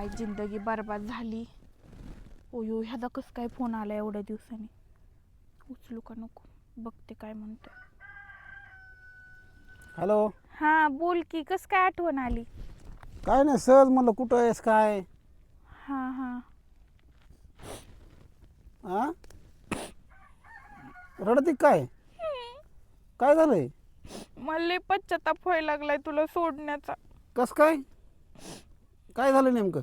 काय जिंदगी बरबाद झाली. ओयो ह्याचा कसं काय फोन आला एवढ्या दिवसांनी? उचलू का नको? बघते काय म्हणतो हॅलो? हा बोल की कस काय आठवण आली? काय नाही सहज म्हणलं कुठं आहेस काय? हा हा. हा रडती काय? काय झालंय? मला लय पश्चाताप व्हायला लागलाय तुला सोडण्याचा. कस काय? काय झालं नेमकं?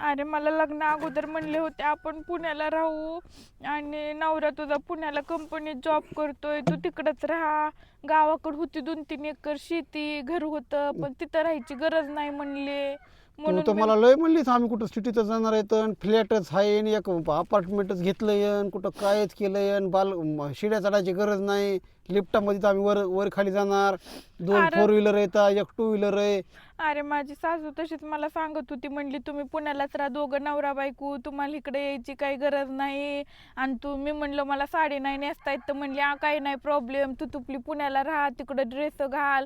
अरे मला लग्न अगोदर म्हणले होते आपण पुण्याला राहू आणि नवरा तुझा पुण्याला कंपनीत जॉब करतोय तू तिकडच राहा. गावाकडे होती दोन तीन एकर शेती घर होतं पण तिथं राहायची गरज नाही म्हणले. तू तर मला लय म्हणलीस आम्ही कुठं सिटीतच जाणार आहेत फ्लॅटच आहे आणि एक अपार्टमेंटच घेतलंय कुठं कायच केलंय बाल म- शिड्या चढायची गरज नाही. लिफ्टामध्ये तर आम्ही वर वर खाली जाणार. दोन अरे. फोर व्हीलर आहेत एक टू व्हीलर आहे. अरे माझी सासू तशीच मला सांगत होती म्हणली तुम्ही पुण्यालाच राहा दोघं नवरा बायको तुम्हाला इकडे यायची काही गरज नाही. आणि तू मी म्हणलं मला साडी नाही नेसता येत तर म्हणली "आ, काही नाही प्रॉब्लेम तू तुपली पुण्याला राहा तिकडं ड्रेस घाल.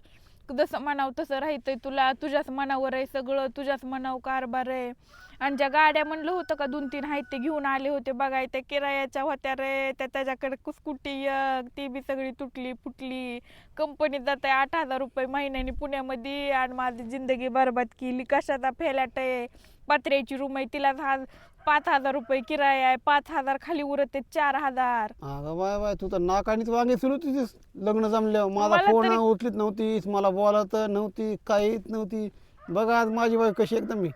जसं म्हणाव तसं राहायचंय तुला. तुझ्याच मनावर आहे सगळं. तुझ्याच मनाव कारभार आहे. आणि ज्या गाड्या म्हणलं होतं का दोन तीन आहेत ते घेऊन आले होते बघाय त्या किरायाच्या होत्या रे. त्या त्याच्याकडे कुस्कुटी एक ती बी सगळी तुटली फुटली. कंपनीत जात आहे आठ हजार रुपये महिन्याने पुण्यामध्ये आणि माझी जिंदगी बरबाद केली. कशाचा फेलाट आहे? पत्र्याची रूम आहे तिला हा पाच हजार रुपये किराया आहे पाच हजार खाली उरत आहेत चार हजार. अगं बाय बाय तू तर नाकानीच वांगे सुरू होतीस लग्न जमल्यावर. माझा मला फोन तरी- उचलीत नव्हतीस मला बोलत नव्हती काहीच नव्हती. बघा आज माझी बाई कशी एकदम मी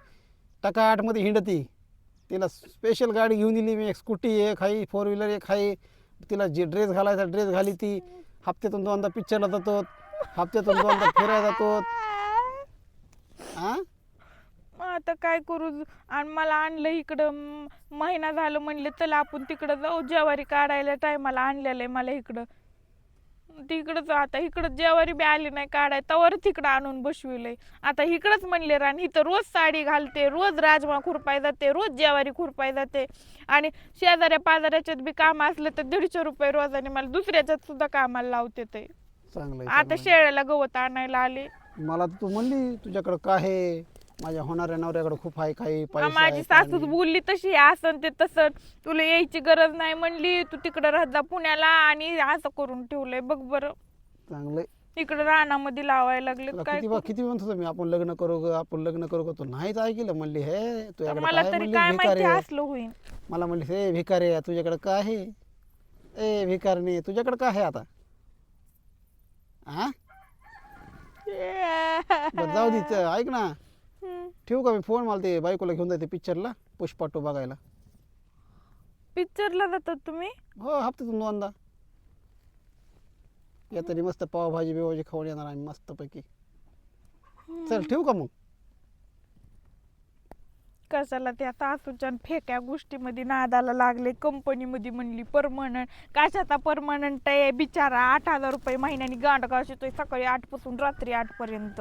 टका आठमध्ये हिंडती. तिला स्पेशल गाडी घेऊन दिली मी एक स्कूटी एक आहे फोर व्हीलर एक आहे. तिला जे ड्रेस घालायचा ड्रेस घाली ती. हप्त्यातून दोनदा पिक्चरला जातो हप्त्यातून दोनदा फिरायला जातो. हा आता काय करू? आणि मला आणलं इकडं महिना झालं म्हणले चला आपण तिकडं जाऊ ज्वारी काढायला टायमाला आणलेलं आहे मला इकडं. तिकडंच आता इकडं जेवारी बी आली नाही काढाय तवर तिकडं आणून बसविलंय. आता इकडंच म्हणले रान इथं रोज साडी घालते रोज राजमा खुरपाय जाते रोज जेवारी खुरपाय जाते. आणि शेजाऱ्या पाजाऱ्याच्यात बी काम असलं तर दीडशे रुपये रोजाने मला दुसऱ्याच्यात सुद्धा कामाला लावते ते. चांगलं आहे, आता चांगलं. शेळ्याला गवत आणायला आले. मला तर तू म्हणली तुझ्याकडं काय आहे? माझ्या होणाऱ्या नवऱ्याकडे खूप आहे काही हा, पैसे माझी आहे, सासूच नाही. बोलली तशी असन ते तसं तुला यायची गरज नाही म्हणली तू तिकडं राहत जा पुण्याला आणि असं करून ठेवलंय बघ बरं चांगलं आहे. इकडं रानामध्ये लावायला लागले तुला काय किती बा- किती म्हणत होतो मी आपण लग्न करू ग आपण लग्न करू ग तू नाहीच ऐकलं म्हणली हे? तुझ्याकडे मला काय तरी म्हणली काय भिकारी माहिती आहे. असलं होईल मला म्हणली हे भिकारी आहे तुझ्याकडे काय आहे ए भिकारणी तुझ्याकडे काय आहे आता हा बरं जाऊ दे ते, ऐक ना. ठेवू का मी फोन? मला ते बायकोला घेऊन जाते पिक्चरला पुष्पा टू बघायला. पिक्चरला जातात तुम्ही? हो हप्त्यातून दोनदा. या तरी मस्त पावभाजी बिवभाजी खाऊन येणार आम्ही मस्तपैकी. चल ठेवू का मग? कशाला त्या सासूच्या न फेक्या गोष्टीमध्ये नादाला लागले कंपनीमध्ये म्हणली परमनंट कशाचा परमनंट आहे? बिचारा आठ हजार रुपये महिन्यानी गांड शितोय सकाळी आठपासून रात्री आठ पर्यंत